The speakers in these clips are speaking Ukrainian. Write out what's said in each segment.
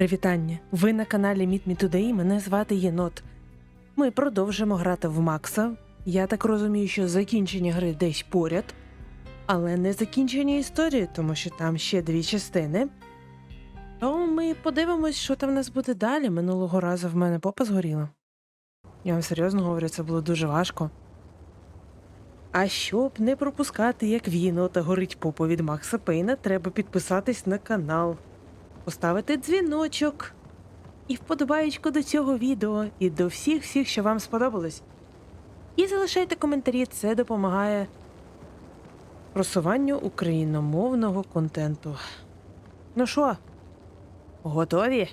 Привітання! Ви на каналі Meet Me Today, Мене звати Єнот. Ми продовжимо грати в Макса. Я так розумію, що закінчення гри десь поряд, але не закінчення історії, тому що там ще дві частини. То ми подивимось, що там в нас буде далі. Минулого разу в мене попа згоріла. Я вам серйозно говорю, це було дуже важко. А щоб не пропускати, як в єнота горить попа від Макса Пейна, треба підписатись на канал поставити дзвіночок і вподобаєчку до цього відео і до всіх всіх, що вам сподобалось. І залишайте коментарі, це допомагає просуванню україномовного контенту. Ну що, готові?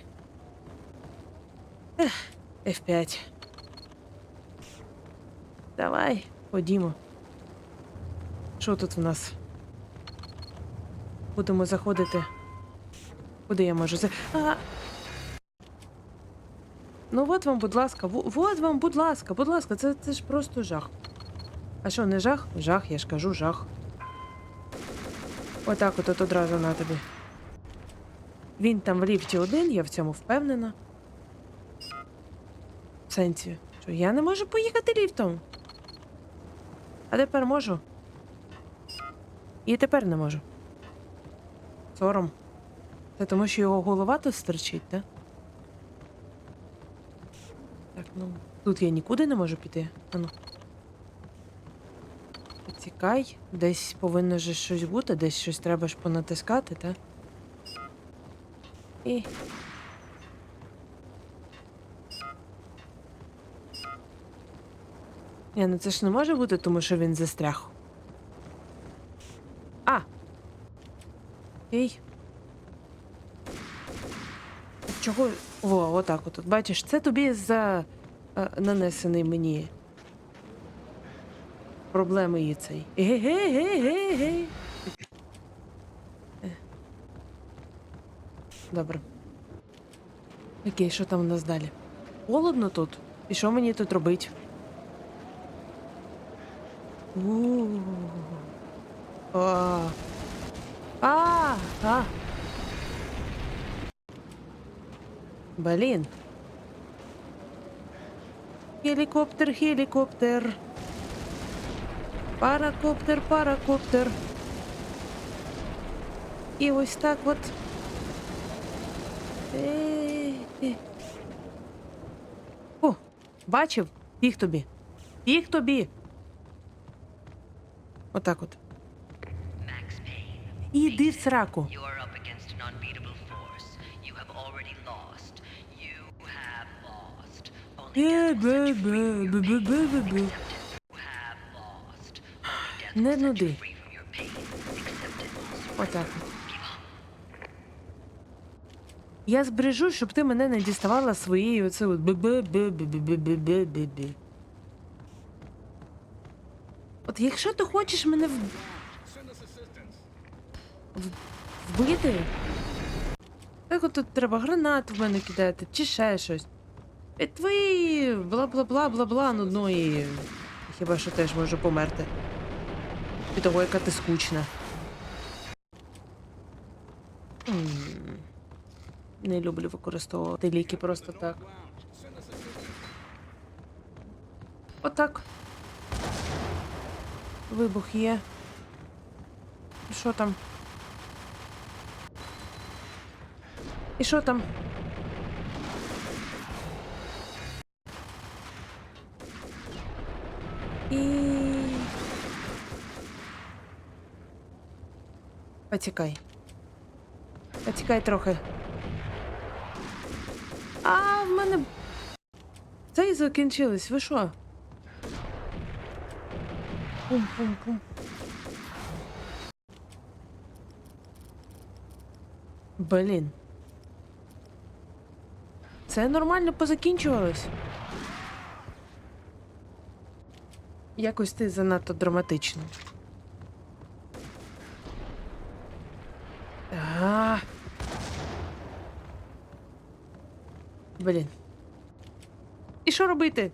Ех, F5. Давай, ходімо. Що тут в нас? Будемо заходити. Куди я можу за. А... Ну от вам, будь ласка, от вам, будь ласка, будь ласка, це, це ж просто жах. А що, не жах? Жах, я ж кажу, жах. Отак от, от одразу на тобі. Він там в ліфті один, я в цьому впевнена. В сенсі, що я не можу поїхати ліфтом. А тепер можу. І тепер не можу. Сором. Це тому, що його голова тут стерчить, так? Так, ну. Тут я нікуди не можу піти. Ану. Тікай. Десь повинно же щось бути, десь щось треба ж понатискати, так? І. Ні, ну це ж не може бути, тому що він застряг. А! Ей. Чого? О, отак от. Бачиш, це тобі за е, нанесений мені. Проблеми є цей. Ге-ге-ге-ге-ге. Е. Добре. Окей, що там у нас далі? Холодно тут. І що мені тут робить? У. А. А. А. Блін. Гелікоптер, гелікоптер. Паракоптер, паракоптер. І ось так от. Е-е. О, бачив? Біг тобі. Біг тобі. Отак от. Іди в сраку. Не нуди. Отак. Я збережу, щоб ти мене не діставала своєю оце от бе-бе-бе-бе-бе-бе-бе-бе. От якщо ти хочеш мене в... в... вбити, так от тут треба гранат в мене кидати, чи ще щось. І твої бла-бла-бла-бла-бла нудної. Хіба що теж можу померти. Від того, яка ти скучна. Не люблю використовувати ліки просто так. Отак. Вибух є. Що там? І що там? І. Потікай. Потікай трохи. А, в мене. Це і закінчилось. Ви що? Пум-пум-пум. Блін. Це нормально позакінчувалось. Якось ти занадто драматично. А. Блін. І що робити?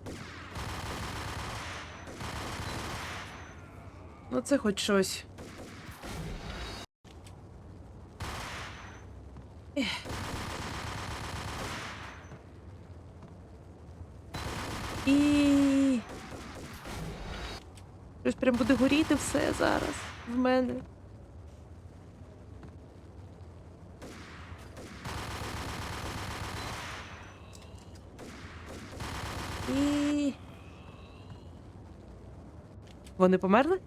Ну, це хоч щось. Ех. І. Щось прям буде горіти все зараз в мене. І. Вони померли?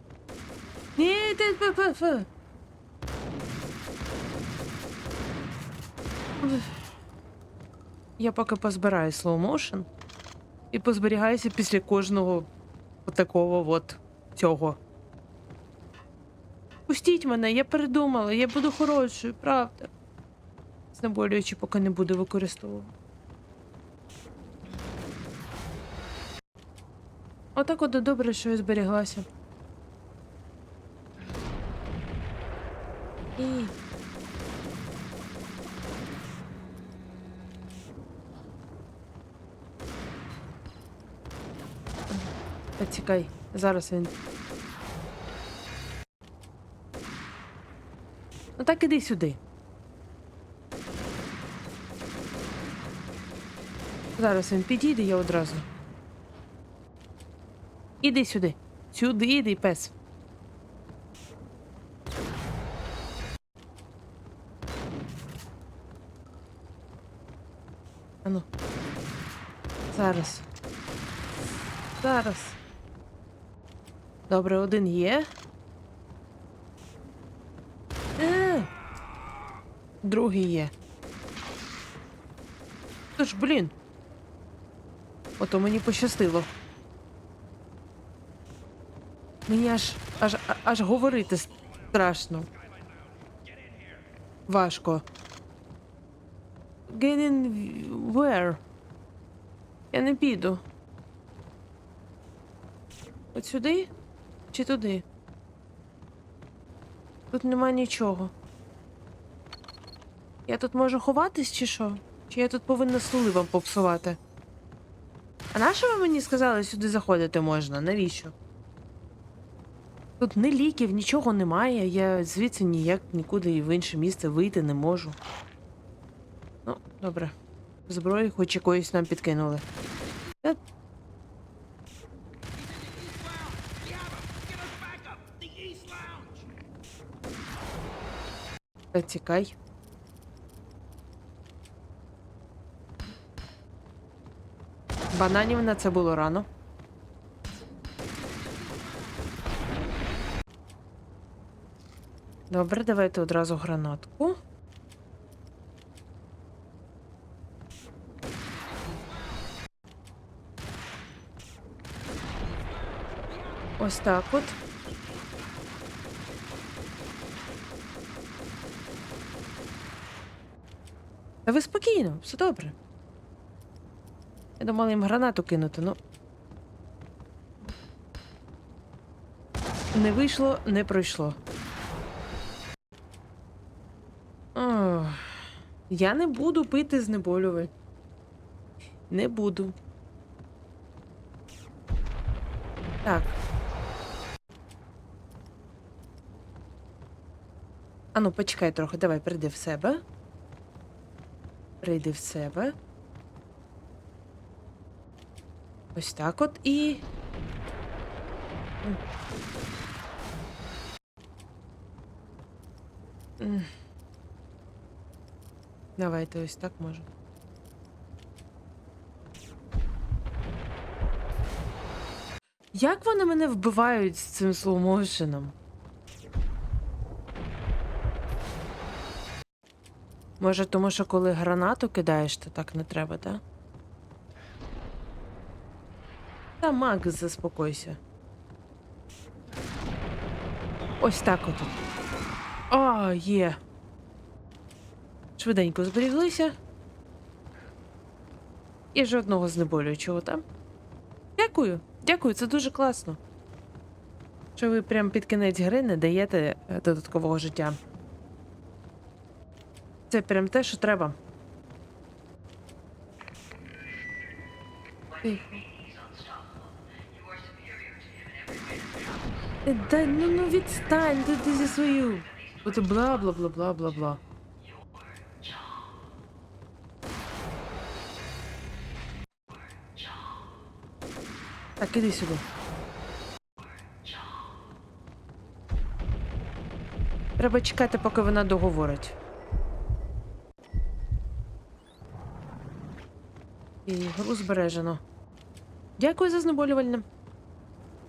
Ні, ти ф- ф- ф. Я поки позбираю slow motion і позберігаюся після кожного такого от цього. Пустіть мене, я передумала, я буду хорошою, правда. Знеболюючи, поки не буду використовувати. Отак от добре, що я зберіглася. І. Почекай, зараз він. Так іди сюди. Зараз він підійде, я одразу. Іди сюди. Сюди іди, пес. Ану. Зараз. Зараз. Добре, один є. Е! Другий є. Тож, блін. Ото мені пощастило. Мені аж аж аж говорити страшно. Важко. Get in where? Я не піду. От сюди? Чи туди? Тут нема нічого. Я тут можу ховатись, чи що? Чи я тут повинна сули вам попсувати? А на що ви мені сказали, сюди заходити можна? Навіщо? Тут ні ліків, нічого немає. Я звідси ніяк нікуди і в інше місце вийти не можу. Ну, добре. Зброї хоч якоїсь нам підкинули. Е, Та тікай. Бананів на це було рано. Добре, давайте одразу гранатку. Ось так от. Та ви спокійно, все добре. Я думала їм гранату кинути, ну. Не вийшло, не пройшло. Ох, я не буду пити знеболювальне. Не буду. Так. Ану, почекай трохи, давай, прийди в себе. Прийди в себе. Ось так от і. Давайте ось так може. Як вони мене вбивають з цим слоумоушеном? Може, тому що коли гранату кидаєш, то так не треба, так? Та Макс, заспокойся. Ось так от. А, є. Швиденько зберіглися. І жодного знеболюючого там. Дякую, дякую, це дуже класно. Що ви прям під кінець гри не даєте е, додаткового життя. Це прям те, що треба. Тихо. Е, Да, ну, ну відстань, ти, ти зі свою. Ото бла бла бла бла бла бла. Так, іди сюди. Треба чекати, поки вона договорить. І гру збережено. Дякую за знеболювальне.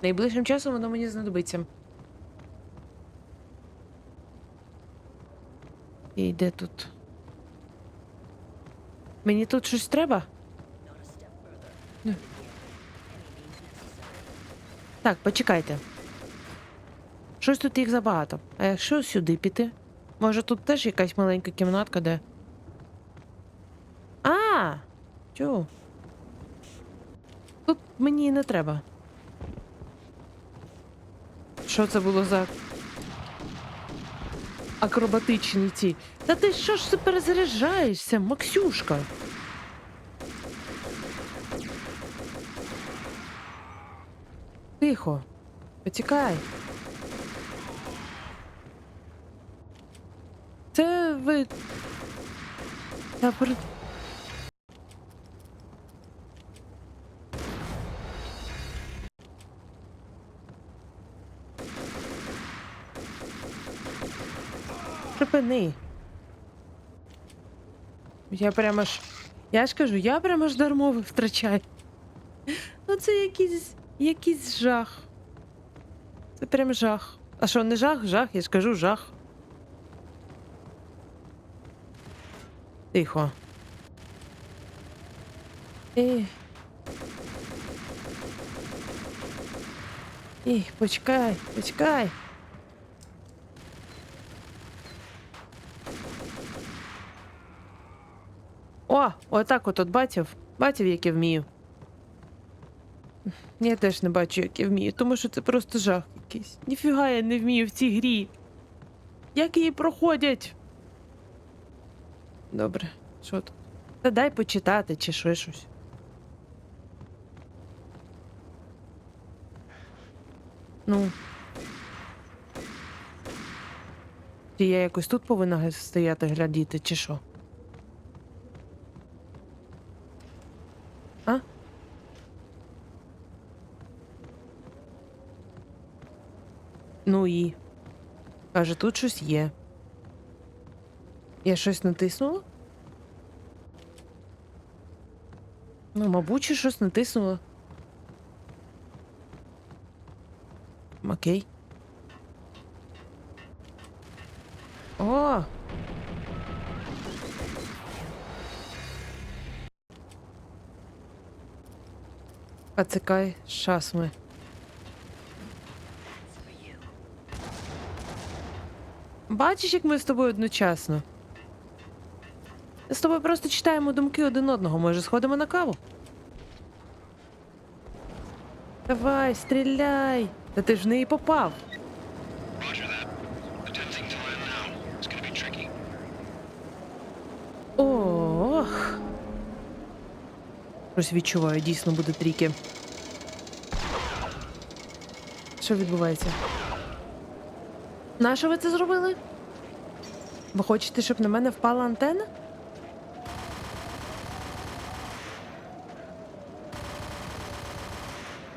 Найближчим часом воно мені знадобиться. І де тут? Мені тут щось треба? Так, почекайте. Щось тут їх забагато. А якщо сюди піти? Може тут теж якась маленька кімнатка, де. А! Чу. Тут мені не треба. Що це було за. Акробатичні ці. Та ти що ж ти перезаряджаєшся, Максюшка? Тихо. Потікай. Це ви. Та Припини. Я прямо ж. Я ж кажу, я прямо ж дармово втрачаю. Ну це якийсь. якийсь жах. Це прям жах. А що, не жах, жах, я ж кажу жах. Тихо. Ей. Ей, почекай, почекай. О, отак от от бачив. Бачив, як я вмію. Я теж не бачу, як я вмію, тому що це просто жах якийсь. Ніфіга я не вмію в цій грі. Як її проходять? Добре, що тут? Та дай почитати чи ще щось. Ну. Чи я якось тут повинна стояти глядіти, чи що? Ну і. Каже, тут щось є. Я щось натиснула? Ну, мабуть, щось натиснула. Окей. О! Пацикай, щас Бачиш, як ми з тобою одночасно. З тобою просто читаємо думки один одного. Може, сходимо на каву? Давай, стріляй! Та ти ж в неї попав. Ох. Щось відчуваю, дійсно буде тріки. Що відбувається? Нащо ви це зробили? Ви хочете, щоб на мене впала антенна?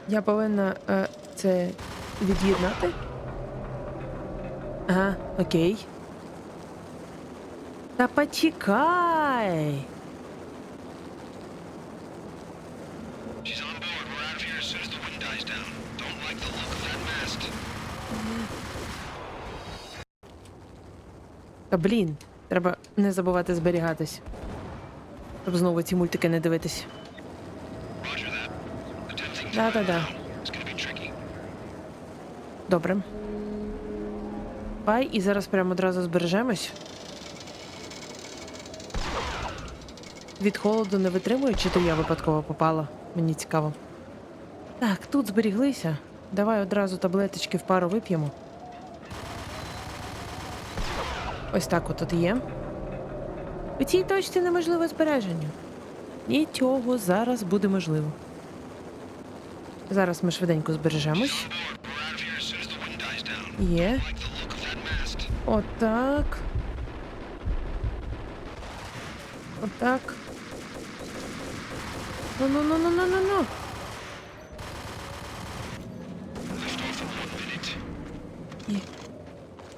Я повинна е, це від'єднати? Ага, окей. Та почекай. Та блін, треба не забувати зберігатись. Щоб знову ці мультики не дивитись. Да-да-да. Добре. Бай, і зараз прямо одразу збережемось. Від холоду не витримую, чи то я випадково попала. Мені цікаво. Так, тут зберіглися. Давай одразу таблеточки в пару вип'ємо. Ось так от тут є. У цій точці неможливо збереження. Нічого зараз буде можливо. Зараз ми швиденько збережемось. Є. Отак. Отак. Ну-ну-ну-ну-ну-ну-ну.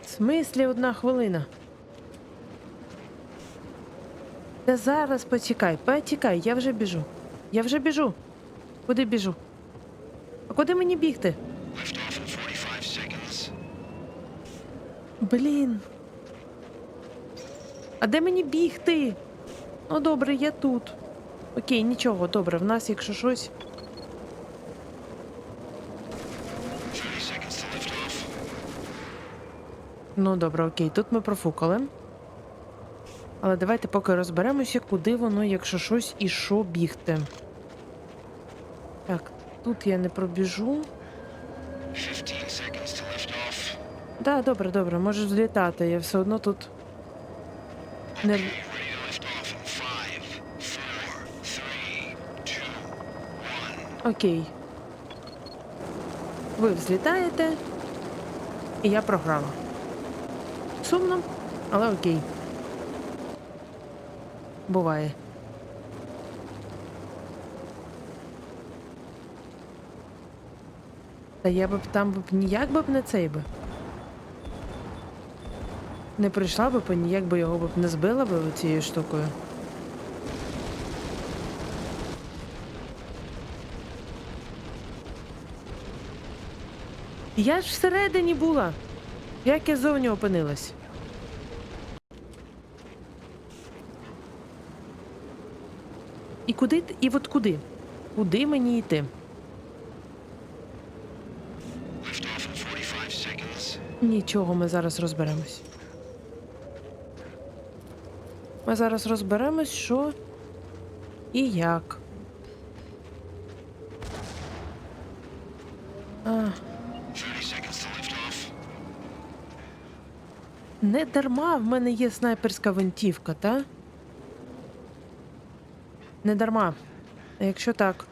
В смислі одна хвилина. Та зараз почекай, почекай, я вже біжу. Я вже біжу. Куди біжу? А куди мені бігти? Lift off in 45 seconds. Блін. А де мені бігти? Ну добре, я тут. Окей, нічого, добре, в нас, якщо щось. 30 seconds to lift off. Ну добре, окей, тут ми профукали. Але давайте поки розберемося, куди воно, якщо щось, і що бігти. Так, тут я не пробіжу. 15 seconds to lift off. Да, добре, добре, можеш злітати, я все одно тут. Не... Ready to lift off in 5, 4, 3, 2, 1. Окей. Ви взлітаєте, і я програла. Сумно, але окей. Буває. Та я б там б ніяк би б не цей би. Не прийшла би, ніяк би його б не збила би цією штукою. Я ж всередині була. Як я зовні опинилась? І куди і от куди? Куди мені йти? Lift off in 45 seconds. Нічого, ми зараз розберемось. Ми зараз розберемось, що і як. А, 30 seconds to lift off. не дарма в мене є снайперська винтівка, та? Не дарма. А якщо так,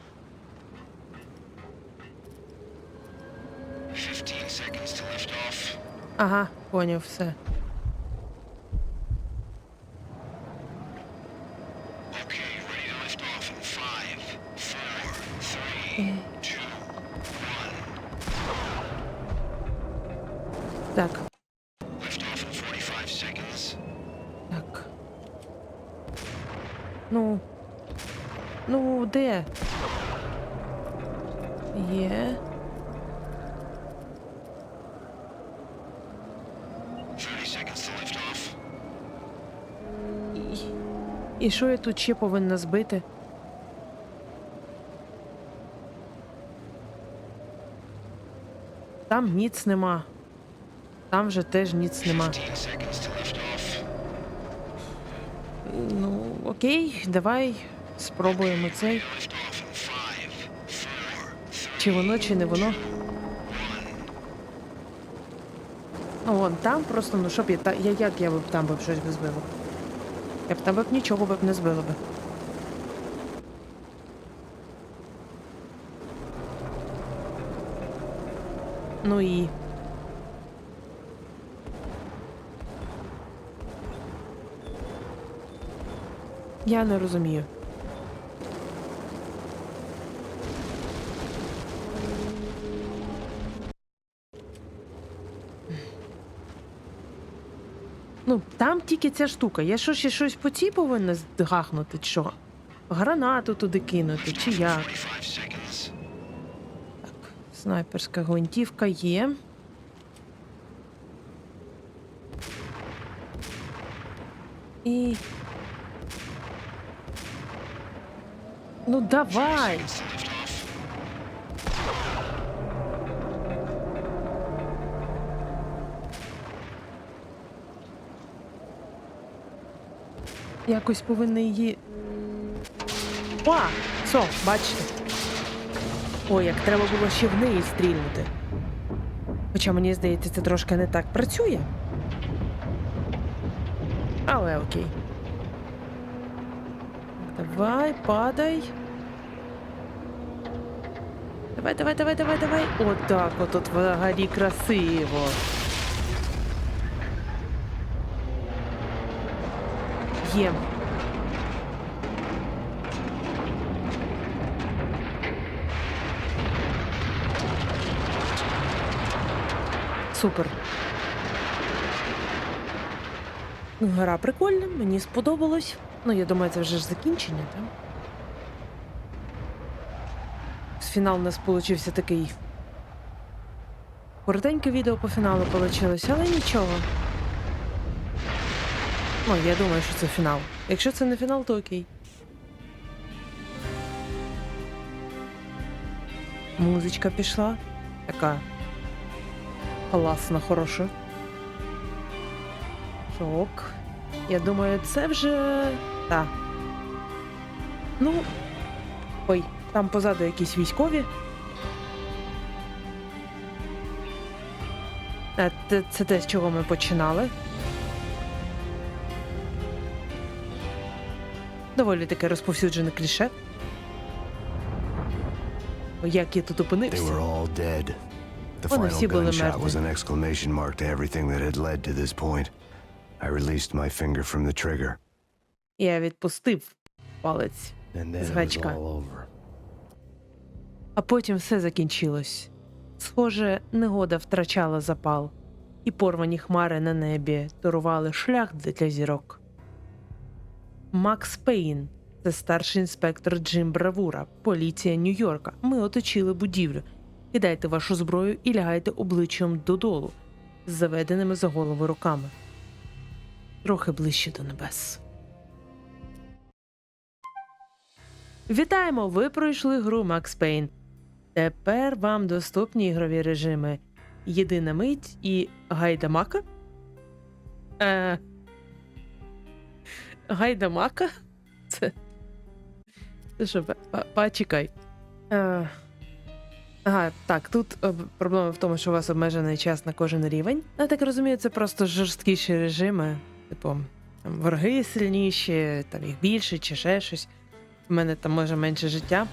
15 seconds to lift off. ага, поняв все. І що я тут ще повинна збити? Там ніц нема. Там вже теж ніц нема. 15 seconds to lift off. Ну, окей, давай спробуємо цей. Lift off in 5, 4, 3, Чи воно, чи не воно. Ну, вон там просто, ну щоб я я як я б там би щось би збила. Я б тебе б нічого б не збила би. Ну і. Я не розумію. Ну, там тільки ця штука. Я що ще щось по цій повинна здгахнути, що? Гранату туди кинути, чи як? Так, снайперська гвинтівка є. І. Ну давай! Якось повинна її. О! Все, бачите. Ой, як треба було ще в неї стрільнути. Хоча мені здається, це трошки не так працює. Але окей. Давай, падай. Давай, давай, давай, давай, давай. Отак от тут в горі красиво. Є. Супер. Гра прикольна, мені сподобалось. Ну, я думаю, це вже ж закінчення, так? Фінал у нас получився такий. Коротеньке відео по фіналу вийшло, але нічого. Ну, я думаю, що це фінал. Якщо це не фінал, то окей. Музичка пішла. Така класна, хороша. Шок. Я думаю, це вже. Та. Ну. Ой, там позаду якісь військові. Це, це те, з чого ми починали. Доволі таке розповсюджене кліше. Як я тут They опинився? were all dead. The Вони final всі були gunshot was мертві. an exclamation mark to everything that had led to this point. I released my finger from the trigger, Я відпустив палець. and then З it was гачка. all over. А потім все закінчилось. Схоже, негода втрачала запал, і порвані хмари на небі торували шлях для зірок. Макс Пейн це старший інспектор Джим Бравура, поліція Нью-Йорка. Ми оточили будівлю. Кидайте вашу зброю і лягайте обличчям додолу з заведеними за голову руками. Трохи ближче до небес. Вітаємо! Ви пройшли гру Макс Пейн. Тепер вам доступні ігрові режими Єдина мить і Гайдамака. Е... Гайдамака? Це. Це що, почекай. Е... Ага, так, тут е, проблема в тому, що у вас обмежений час на кожен рівень. Я так розумію, це просто жорсткіші режими. Типу, там, вороги сильніші, там їх більше чи ще щось. У мене там може менше життя.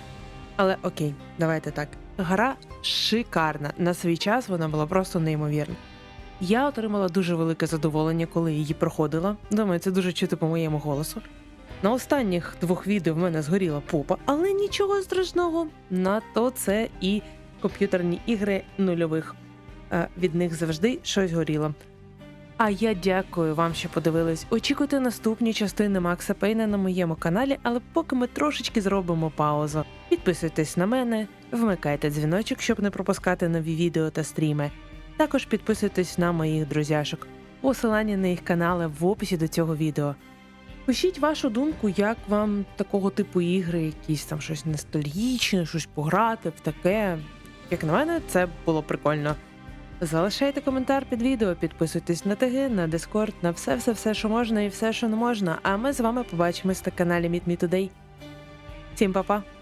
Але окей, давайте так. Гра шикарна. На свій час вона була просто неймовірна. Я отримала дуже велике задоволення, коли її проходила. Думаю, це дуже чути по моєму голосу. На останніх двох відео в мене згоріла попа, але нічого страшного. На то це і комп'ютерні ігри нульових. Е, Від них завжди щось горіло. А я дякую вам, що подивились. Очікуйте наступні частини Макса Пейна на моєму каналі, але поки ми трошечки зробимо паузу. Підписуйтесь на мене, вмикайте дзвіночок, щоб не пропускати нові відео та стріми. Також підписуйтесь на моїх друзяшок. Посилання на їх канали в описі до цього відео. Пишіть вашу думку, як вам такого типу ігри, якісь там щось ностальгічне, щось пограти в таке. Як на мене, це було прикольно. Залишайте коментар під відео, підписуйтесь на теги, на Discord, на все, все, все, що можна і все, що не можна. А ми з вами побачимось на каналі Meet Me Today. Всім па-па!